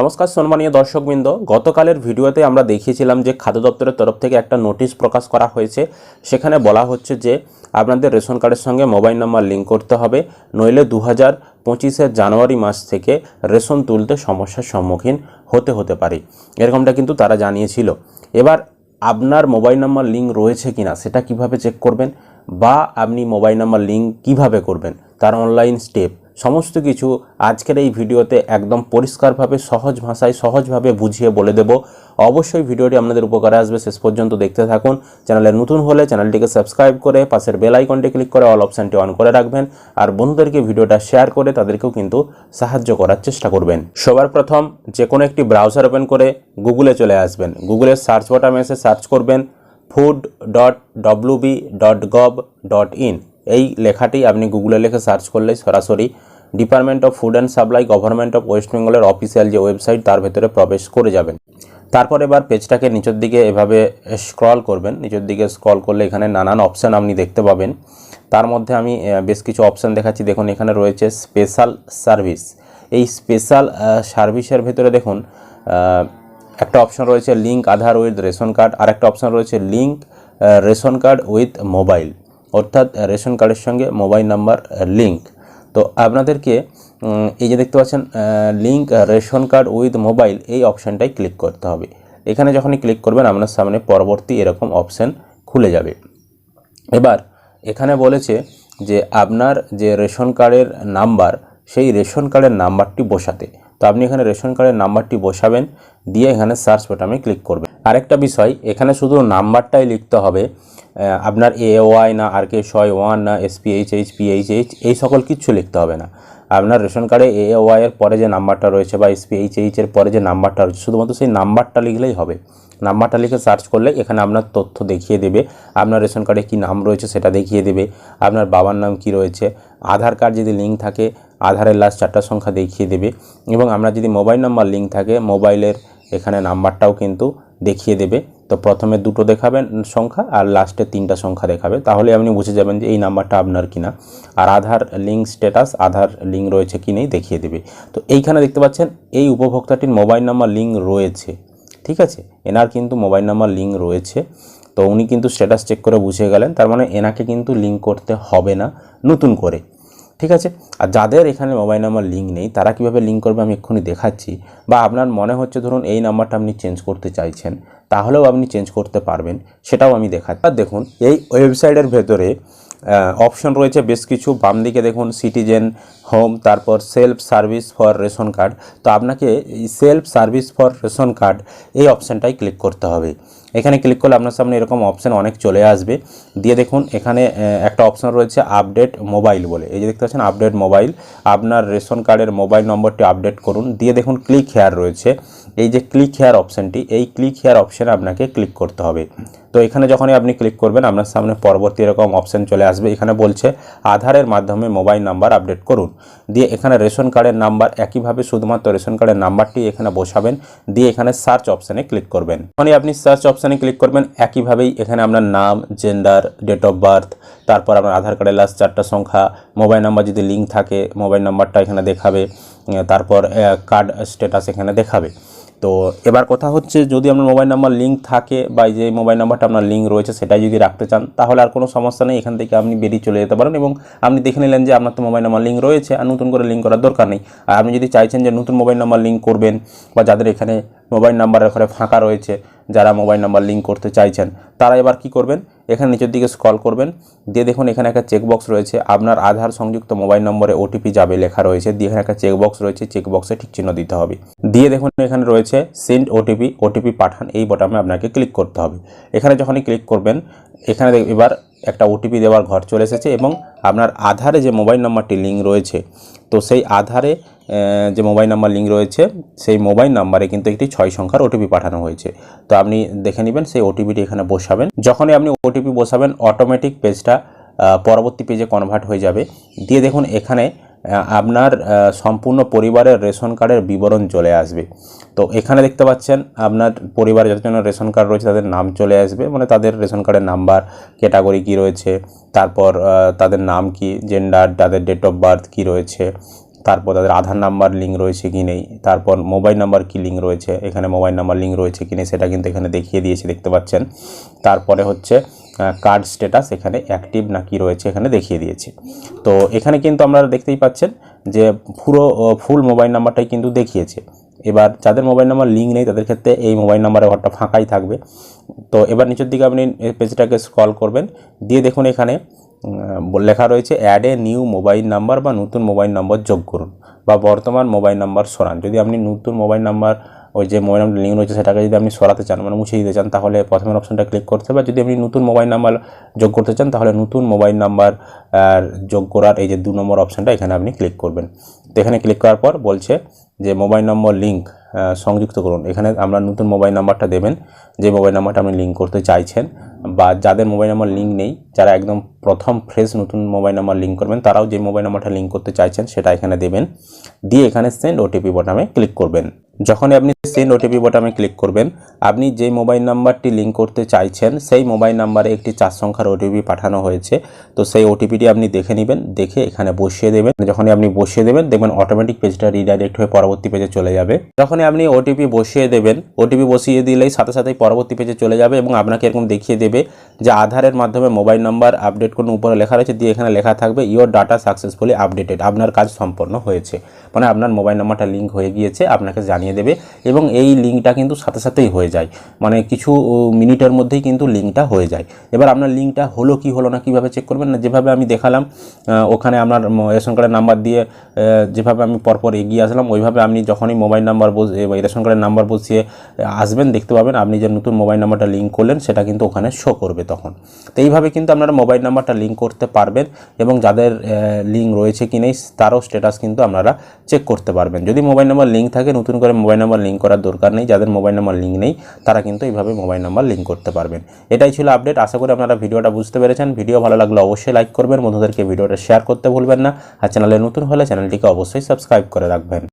নমস্কার সম্মানীয় দর্শকবৃন্দ, গতকালের ভিডিওতে আমরা দেখিয়েছিলাম যে খাদ্য দপ্তরের তরফ থেকে একটা নোটিশ প্রকাশ করা হয়েছে। সেখানে বলা হচ্ছে যে আপনাদের রেশন কার্ডের সঙ্গে মোবাইল নাম্বার লিঙ্ক করতে হবে, নইলে দু হাজার পঁচিশের জানুয়ারি মাস থেকে রেশন তুলতে সমস্যার সম্মুখীন হতে হতে পারে। এরকমটা কিন্তু তারা জানিয়েছিল। এবার আপনার মোবাইল নাম্বার লিঙ্ক রয়েছে কিনা সেটা কীভাবে চেক করবেন বা আপনি মোবাইল নাম্বার লিঙ্ক কীভাবে করবেন, তার অনলাইন স্টেপ সমস্ত কিছু আজকের এই ভিডিওতে একদম পরিষ্কারভাবে, সহজ ভাষায়, সহজভাবে বুঝিয়ে বলে দেব। অবশ্যই ভিডিওটি আপনাদের উপকারে আসবে। শেষ পর্যন্ত দেখতে থাকুন। চ্যানেলে নতুন হলে চ্যানেলটিকে সাবস্ক্রাইব করে পাশের বেল আইকনটি ক্লিক করে অল অপশানটি অন করে রাখবেন। আর বন্ধুদেরকে ভিডিওটা শেয়ার করে তাদেরকেও কিন্তু সাহায্য করার চেষ্টা করবেন। সবার প্রথম যে কোনো একটি ব্রাউজার ওপেন করে গুগলে চলে আসবেন। গুগলের সার্চ বাটনে এসে সার্চ করবেন food dot WB dot gov dot in এই লেখাটি আপনি গুগলে লিখে সার্চ করলেই সরাসরি department of food and supply, government of West বেঙ্গলের অফিসিয়াল যে ওয়েবসাইট, তার ভেতরে প্রবেশ করে যাবেন। তারপর এবার পেজটাকে নিচের দিকে এভাবে স্ক্রল করবেন। নিচের দিকে স্ক্রল করলে এখানে নানান অপশান আপনি দেখতে পাবেন। তার মধ্যে আমি বেশ কিছু অপশান দেখাচ্ছি। দেখুন, এখানে রয়েছে স্পেশাল সার্ভিস এই স্পেশাল সার্ভিসের ভেতরে দেখুন একটা অপশন রয়েছে link Aadhaar with ration card আর একটা অপশন রয়েছে link ration card with mobile অর্থাৎ রেশন কার্ডের সঙ্গে মোবাইল নাম্বার লিঙ্ক তো আপনাদেরকে এই যে দেখতে পাচ্ছেন link ration card with mobile এই অপশানটাই ক্লিক করতে হবে। এখানে যখনই ক্লিক করবেন, আপনার সামনে পরবর্তী এরকম অপশান খুলে যাবে। এবার, এখানে বলেছে যে আপনার যে রেশন কার্ডের নাম্বার সেই রেশন কার্ডের নাম্বারটি বসাতে। তো আপনি এখানে রেশন কার্ডের নাম্বারটি বসাবেন, দিয়ে এখানে সার্চ বাটনে ক্লিক করবেন। আরেকটা বিষয়, এখানে শুধু নাম্বারটাই লিখতে হবে আপনার এ ওয়াই না আর কে ছয় ওয়ান না এসপিএইচএইচ পিএইচএইচ এই সকল কিচ্ছু লিখতে হবে না। আপনার রেশন কার্ডে এ ওয়াই এর পরে যে নাম্বারটা রয়েছে বা এসপিএইচএইচ এর পরে যে নাম্বারটা রয়েছে, শুধুমাত্র সেই নাম্বারটা লিখলেই হবে। নাম্বারটা লিখে সার্চ করলে এখানে আপনার তথ্য দেখিয়ে দেবে, আপনার রেশন কার্ডে কী নাম রয়েছে সেটা দেখিয়ে দেবে, আপনার বাবার নাম কি রয়েছে, আধার কার্ড যদি লিঙ্ক থাকে আধারের লাস্ট চারটা সংখ্যা দেখিয়ে দেবে এবং আমরা যদি মোবাইল নাম্বার লিঙ্ক থাকে মোবাইলের এখানে নাম্বারটাও কিন্তু দেখিয়ে দেবে। তো প্রথমে দুটো দেখাবেন সংখ্যা আর লাস্টে তিনটা সংখ্যা দেখাবে। তাহলে আপনি বুঝে যাবেন যে এই নাম্বারটা আপনার কিনা। আর Aadhaar link status Aadhaar link রয়েছে কি নেই দেখিয়ে দেবে। তো এইখানে দেখতে পাচ্ছেন এই উপভোক্তাটির মোবাইল নাম্বার লিঙ্ক রয়েছে। ঠিক আছে? এনার কিন্তু মোবাইল নাম্বার লিঙ্ক রয়েছে। তো উনি কিন্তু স্ট্যাটাস চেক করে বুঝে গেলেন। তার মানে এনাকে কিন্তু লিঙ্ক করতে হবে না নতুন করে। ঠিক আছে? আর যাদের এখানে মোবাইল নাম্বার লিঙ্ক নেই, তারা কীভাবে লিঙ্ক করবে আমি এক্ষুনি দেখাচ্ছি। বা আপনার মনে হচ্ছে ধরুন এই নাম্বারটা আপনি চেঞ্জ করতে চাইছেন, তাহলেও আপনি চেঞ্জ করতে পারবেন, সেটাও আমি দেখাচ্ছি। আর দেখুন, এই ওয়েবসাইটের ভেতরে অপশন রয়েছে বেশ কিছু। বাম দিকে দেখুন সিটিজেন হোম তারপর self service for ration card তো আপনাকে self service for ration card এই অপশানটাই ক্লিক করতে হবে। এখানে ক্লিক করলে আপনার সামনে এরকম অপশান অনেক চলে আসবে। দিয়ে দেখুন, এখানে একটা অপশান রয়েছে আপডেট মোবাইল বলে। এই যে দেখতে পাচ্ছেন আপডেট মোবাইল আপনার রেশন কার্ডের মোবাইল নম্বরটি আপডেট করুন। দিয়ে দেখুন ক্লিক হেয়ার রয়েছে। এই যে ক্লিক হেয়ার অপশানটি এই ক্লিক হেয়ার অপশানে আপনাকে ক্লিক করতে হবে। তো এখানে যখনই আপনি ক্লিক করবেন, আপনার সামনে পরবর্তী এরকম অপশান চলে আসবে। এখানে বলছে আধারের মাধ্যমে মোবাইল নাম্বার আপডেট করুন। দিয়ে এখানে রেশন কার্ডের নাম্বার একইভাবে শুধুমাত্র রেশন কার্ডের নাম্বারটি এখানে বসাবেন। দিয়ে এখানে সার্চ অপশানে ক্লিক করবেন। যখনই আপনি সার্চ অপশানে ক্লিক করবেন, একইভাবেই এখানে আপনার নাম জেন্ডার ডেট অফ বার্থ তারপর আপনার আধার কার্ডের লাস্ট চারটা সংখ্যা মোবাইল নাম্বার যদি লিঙ্ক থাকে মোবাইল নাম্বারটা এখানে দেখাবে তারপর কার্ড স্ট্যাটাস এখানে দেখাবে। তো এবার কথা হচ্ছে যদি আপনার মোবাইল নাম্বার লিঙ্ক থাকে বা যে মোবাইল নাম্বারটা আপনার লিঙ্ক রয়েছে সেটাই যদি রাখতে চান, তাহলে আর কোনো সমস্যা নেই। এখান থেকে আপনি বেরিয়ে চলে যেতে পারেন এবং আপনি দেখে নিলেন যে আপনার তো মোবাইল নাম্বার লিঙ্ক রয়েছে আর নতুন করে লিঙ্ক করার দরকার নেই। আর আপনি যদি চাইছেন যে নতুন মোবাইল নাম্বার লিঙ্ক করবেন বা যাদের এখানে মোবাইল নাম্বারের ঘরে ফাঁকা রয়েছে, যারা মোবাইল নাম্বার লিঙ্ক করতে চাইছেন, তারা এবার কি করবেন? এখানে নিচের দিকে স্ক্রল করবেন। দিয়ে দেখুন, এখানে একটা চেকবক্স রয়েছে। আপনার আধার সংযুক্ত মোবাইল নম্বরে ওটিপি যাবে লেখা রয়েছে। দিয়ে এখানে একটা চেকবক্স রয়েছে। চেকবক্সে ঠিক চিহ্ন দিতে হবে। দিয়ে দেখুন, এখানে রয়েছে সেন্ড ওটিপি ওটিপি পাঠান। এই বটামে আপনাকে ক্লিক করতে হবে। এখানে যখনই ক্লিক করবেন, এখানে এবার একটা ওটিপি দেওয়ার ঘর চলে এসেছে এবং আপনার আধারে যে মোবাইল নাম্বারটি লিঙ্ক রয়েছে, তো সেই আধারে যে মোবাইল নাম্বার লিঙ্ক রয়েছে, সেই মোবাইল নাম্বারে কিন্তু একটি ছয় সংখ্যার ওটিপি পাঠানো হয়েছে। তো আপনি দেখে নেবেন, সেই ওটিপিটি এখানে বসাবেন। যখনই আপনি ওটিপি বসাবেন অটোমেটিক পেজটা পরবর্তী পেজে কনভার্ট হয়ে যাবে। দিয়ে দেখুন, এখানে আপনার সম্পূর্ণ পরিবারের রেশন কার্ডের বিবরণ চলে আসবে। তো এখানে দেখতে পাচ্ছেন, আপনার পরিবারের যাদের জন্য রেশন কার্ড রয়েছে, তাদের নাম চলে আসবে। মানে তাদের রেশন কার্ডের নাম্বার ক্যাটাগরি কি রয়েছে, তারপর তাদের নাম কি জেন্ডার তাদের ডেট অফ বার্থ কি রয়েছে, তারপর তাদের আধার নাম্বার লিঙ্ক রয়েছে কি নেই, তারপর মোবাইল নাম্বার কি লিঙ্ক রয়েছে, এখানে মোবাইল নাম্বার লিঙ্ক রয়েছে কি নেই, সেটা কিন্তু এখানে দেখিয়ে দিয়েছি, দেখতে পাচ্ছেন। তারপরে হচ্ছে কার্ড স্ট্যাটাস এখানে অ্যাক্টিভ না কি রয়েছে এখানে দেখিয়ে দিয়েছি। তো এখানে কিন্তু আপনারা দেখতেই পাচ্ছেন যে পুরো ফুল মোবাইল নাম্বারটাই কিন্তু দেখিয়েছে। এবার যাদের মোবাইল নাম্বার লিঙ্ক নেই তাদের ক্ষেত্রে এই মোবাইল নাম্বারের ঘরটা ফাঁকাই থাকবে। তো এবার নিচের দিকে আপনি পেজটাকে স্ক্রল করবেন। দিয়ে দেখুন এখানে লেখা রয়েছে add a new mobile number বা নতুন মোবাইল নম্বর যোগ করুন বা বর্তমান মোবাইল নাম্বার সরান। যদি আপনি নতুন মোবাইল নাম্বার ওই যে মোবাইল নাম্বার লিঙ্ক রয়েছে, সেটাকে যদি আপনি সরাতে চান মানে মুছে দিতে চান, তাহলে প্রথমের অপশনটা ক্লিক করতে হবে। যদি আপনি নতুন মোবাইল নাম্বার যোগ করতে চান, তাহলে নতুন মোবাইল নাম্বার যোগ করার এই যে দু নম্বর অপশনটা এখানে আপনি ক্লিক করবেন। তো এখানে ক্লিক করার পর বলছে যে মোবাইল নম্বর লিঙ্ক সংযুক্ত করুন। এখানে আমরা নতুন মোবাইল নাম্বারটা দেবেন, যে মোবাইল নাম্বারটা আপনি লিঙ্ক করতে চাইছেন, বা যাদের মোবাইল নাম্বার লিঙ্ক নেই, যারা একদম প্রথম ফ্রেশ নতুন মোবাইল নাম্বার লিঙ্ক করবেন, তারাও যে মোবাইল নাম্বারটা লিঙ্ক করতে চাইছেন, সেটা এখানে দেবেন। দিয়ে এখানে সেন্ড ওটিপি বোতামে ক্লিক করবেন। যখনই আপনি সেন্ড ওটিপি বোতামে ক্লিক করবেন, আপনি যে মোবাইল নাম্বারটি লিঙ্ক করতে চাইছেন, সেই মোবাইল নাম্বারে একটি চার সংখ্যার ওটিপি পাঠানো হয়েছে। তো সেই ওটিপিটি আপনি দেখে নেবেন, দেখে এখানে বসিয়ে দেবেন। যখনই আপনি বসিয়ে দেবেন, দেখবেন অটোমেটিক পেজটা রিডাইরেক্ট হয়ে পরবর্তী পেজে চলে যাবে। যখনই আপনি ওটিপি বসিয়ে দেবেন ওটিপি বসিয়ে দিলেই সাথে সাথেই পরবর্তী পেজে চলে যাবে এবং আপনাকে এরকম দেখিয়ে দেবে যে আধারের মাধ্যমে মোবাইল নাম্বার আপডেট করুন, উপরে লেখা রয়েছে, দিয়ে এখানে লেখা থাকবে ইওর ডাটা সাকসেসফুলি আপডেটেড আপনার কাজ সম্পন্ন হয়েছে। মানে আপনার মোবাইল নাম্বারটা লিঙ্ক হয়ে গিয়েছে, আপনাকে জানিয়ে দেবে এবং এই লিঙ্কটা কিন্তু সাথে সাথেই হয়ে যায়। মানে কিছু মিনিটের মধ্যেই কিন্তু লিঙ্কটা হয়ে যায়। এবার আপনার লিঙ্কটা হলো কি হলো না কীভাবে চেক করবেন না? যেভাবে আমি দেখালাম ওখানে আপনার রেশন কার্ডের নাম্বার দিয়ে যেভাবে আমি পরপর এগিয়ে আসলাম, ওইভাবে আপনি যখনই মোবাইল নাম্বার বস- রেশন কার্ডের নাম্বার বসিয়ে আসবেন, দেখতে পাবেন আপনি যে নতুন মোবাইল নাম্বারটা লিঙ্ক করলেন, সেটা কিন্তু ওখানে শো করবে তখন। তো এইভাবে কিন্তু আপনারা মোবাইল নাম্বারটা লিঙ্ক করতে পারবেন এবং যাদের লিঙ্ক রয়েছে কি নেই, তারও স্ট্যাটাস কিন্তু আপনারা চেক করতে পারবেন। যদি মোবাইল নাম্বার লিঙ্ক থাকে, নতুন করে মোবাইল নাম্বার লিঙ্ক করার দরকার নেই। যাদের মোবাইল নাম্বার লিঙ্ক নেই, তারা কিন্তু এইভাবে মোবাইল নাম্বার লিঙ্ক করতে পারবেন। এটাই ছিল আপডেট আশা করি আপনারা ভিডিওটা বুঝতে পেরেছেন। ভিডিও ভালো লাগলে অবশ্যই লাইক করবেন। বন্ধুদেরকে ভিডিওটা শেয়ার করতে ভুলবেন না। আর চ্যানেলে নতুন হলে চ্যানেলটিকে অবশ্যই সাবস্ক্রাইব করে রাখবেন।